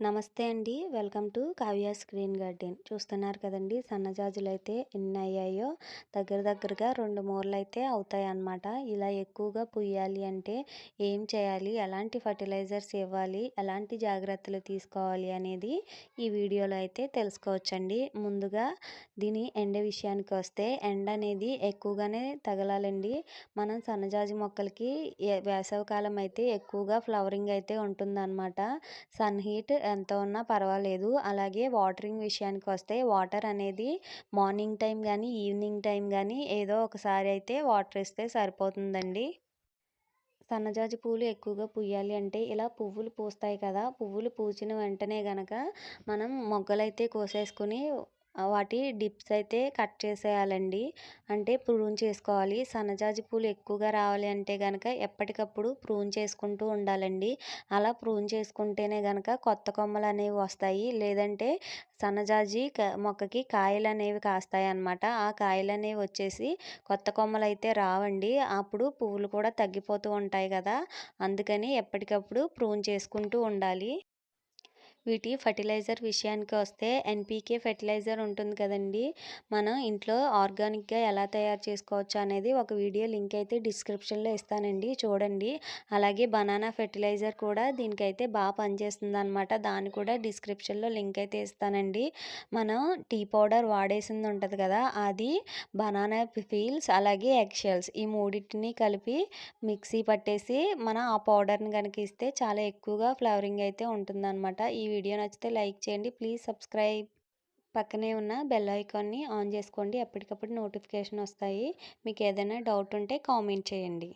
నమస్తే అండి. Welcome to Kavya screen garden. చూస్తున్నారు కదండి సన్నజాజులు అయితే ఎన్ని అయ్యాయో దగ్గర దగ్గరగా రెండు మూరలు అయితే అవుతాయి అన్నమాట ఇలా ఎక్కువగా పుయ్యాలి అంటే ఏం చేయాలి? ఎలాంటి ఫర్టిలైజర్స్ ఇవ్వాలి? ఎలాంటి జాగ్రత్తలు తీసుకోవాలి అనేది ఈ వీడియోలో అయితే తెలుసుకోవచ్చండి. ముందుగా దీని ఎండ విషయానికి వస్తే ఎండ అనేది ఎక్కువగానే తగలాలండి. మనం సన్నజాజి మొక్కలకి వేసవకాలం అయితే ఎక్కువగా ఫ్లవరింగ్ అయితే ఉంటుందన్నమాట. సన్ హీట్ ఎంత ఉన్నా పర్వాలేదు. అలాగే వాటరింగ్ విషయానికి వస్తే వాటర్ అనేది మార్నింగ్ టైం కానీ ఈవినింగ్ టైం కానీ ఏదో ఒకసారి అయితే వాటర్ ఇస్తే సరిపోతుందండి. సన్నజాజి పూలు ఎక్కువగా పూయాలి అంటే ఇలా పువ్వులు పూస్తాయి కదా! పువ్వులు పూసిన వెంటనే గనక మనం మొగ్గలైతే కోసేసుకుని వాటి డిప్స్ అయితే కట్ చేసేయాలండి. అంటే ప్రూన్ చేసుకోవాలి. సన్నజాజి పూలు ఎక్కువగా రావాలి అంటే కనుక ఎప్పటికప్పుడు ప్రూన్ చేసుకుంటూ ఉండాలండి. అలా ప్రూన్ చేసుకుంటేనే కనుక కొత్త కొమ్మలు అనేవి వస్తాయి. లేదంటే సన్నజాజి మొక్కకి కాయలు అనేవి కాస్తాయి అన్నమాట. ఆ కాయలు అనేవి వచ్చేసి కొత్త కొమ్మలు అయితే రావండి. అప్పుడు పువ్వులు కూడా తగ్గిపోతూ ఉంటాయి కదా. అందుకని ఎప్పటికప్పుడు ప్రూన్ చేసుకుంటూ ఉండాలి. వీటి ఫర్టిలైజర్ విషయానికి వస్తే ఎన్పీకే ఫెర్టిలైజర్ ఉంటుంది కదండి. మనం ఇంట్లో ఆర్గానిక్గా ఎలా తయారు చేసుకోవచ్చు అనేది ఒక వీడియో లింక్ అయితే డిస్క్రిప్షన్లో ఇస్తానండి. చూడండి. అలాగే బనానా ఫెర్టిలైజర్ కూడా దీనికైతే బాగా పనిచేస్తుంది అనమాట దాన్ని కూడా డిస్క్రిప్షన్లో లింక్ అయితే ఇస్తానండి. మనం టీ పౌడర్ వాడేసింది ఉంటుంది కదా అది బనానా పీల్స్ అలాగే ఎగ్షెల్స్ ఈ మూడింటిని కలిపి మిక్సీ పట్టేసి మనం ఆ పౌడర్ని కనుక ఇస్తే చాలా ఎక్కువగా ఫ్లవరింగ్ అయితే ఉంటుందన్నమాట. ఈ వీడియో నచ్చితే లైక్ చేయండి. ప్లీజ్ సబ్స్క్రైబ్ పక్కనే ఉన్న బెల్ ఐకాన్ని ఆన్ చేసుకోండి. ఎప్పటికప్పుడు నోటిఫికేషన్ వస్తాయి. మీకు ఏదైనా డౌట్ ఉంటే కామెంట్ చేయండి.